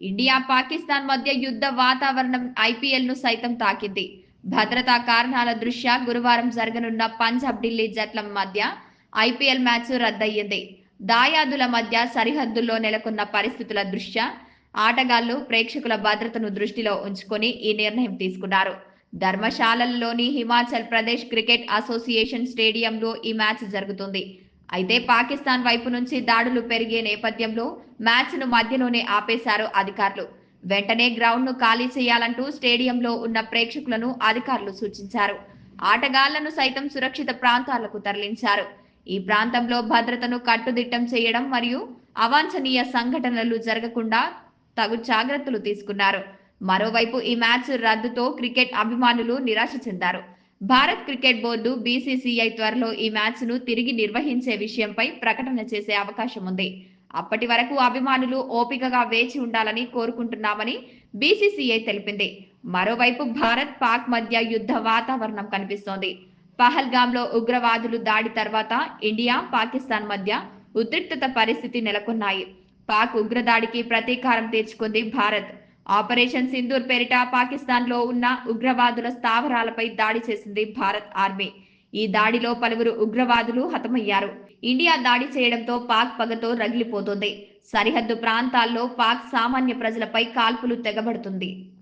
India Pakistan మధ్య యుద్ధ వాతావరణం ఐపీఎల్ను సైతం తాకింది. భద్రతా కారణాల దృష్ట్యా గురువారం జరగనున్న పంజాబ్ ఢిల్లీ జట్ల మధ్య ఐపీఎల్ మ్యాచ్ రద్దయ్యింది. దాయాదుల మధ్య సరిహద్దుల్లో నెలకొన్న పరిస్థితుల దృష్ట్యా ఆటగాళ్ళు ప్రేక్షకుల భద్రతను దృష్టిలో ఉంచుకొని ఈ నిర్ణయం తీసుకున్నారు. ధర్మశాలలోని హిమాచల్ ప్రదేశ్ క్రికెట్ అసోసియేషన్ స్టేడియంలో ఈ మ్యాచ్ జరుగుతుంది. అయితే పాకిస్తాన్ వైపు నుంచి దాడులు పెరిగే నేపథ్యంలో మ్యాచ్ను మధ్యలోనే ఆపేశారు అధికారులు. వెంటనే గ్రౌండ్ను ఖాళీ చేయాలంటూ స్టేడియంలో ఉన్న ప్రేక్షకులను అధికారులు సూచించారు. ఆటగాళ్ళను సైతం సురక్షిత ప్రాంతాలకు తరలించారు. ఈ ప్రాంతంలో భద్రతను కట్టుదిట్టం చేయడం మరియు అవాంఛనీయ సంఘటనలు జరగకుండా తగు జాగ్రత్తలు తీసుకున్నారు. మరోవైపు ఈ మ్యాచ్ రద్దుతో క్రికెట్ అభిమానులు నిరాశ చెందారు. భారత్ క్రికెట్ బోర్డు బీసీసీఐ త్వరలో ఈ మ్యాచ్ను తిరిగి నిర్వహించే విషయంపై ప్రకటన చేసే అవకాశం ఉంది. అప్పటి వరకు అభిమానులు ఓపికగా వేచి ఉండాలని కోరుకుంటున్నామని బీసీసీఐ తెలిపింది. మరోవైపు భారత్ పాక్ మధ్య యుద్ధ వాతావరణం కనిపిస్తోంది. పహల్గాంలో ఉగ్రవాదులు దాడి తర్వాత ఇండియా పాకిస్తాన్ మధ్య ఉద్రిక్తత పరిస్థితి నెలకొన్నాయి. పాక్ ఉగ్రదాడికి ప్రతీకారం తీర్చుకుంది భారత్. ఆపరేషన్ సింధూర్ పేరిట పాకిస్తాన్లో ఉన్న ఉగ్రవాదుల స్థావరాలపై దాడి చేసింది భారత్ ఆర్మీ. ఈ దాడిలో పలువురు ఉగ్రవాదులు హతమయ్యారు. ఇండియా దాడి చేయడంతో పాక్ పగతో రగిలిపోతోంది. సరిహద్దు ప్రాంతాల్లో పాక్ సామాన్య ప్రజలపై కాల్పులు తెగబడుతుంది.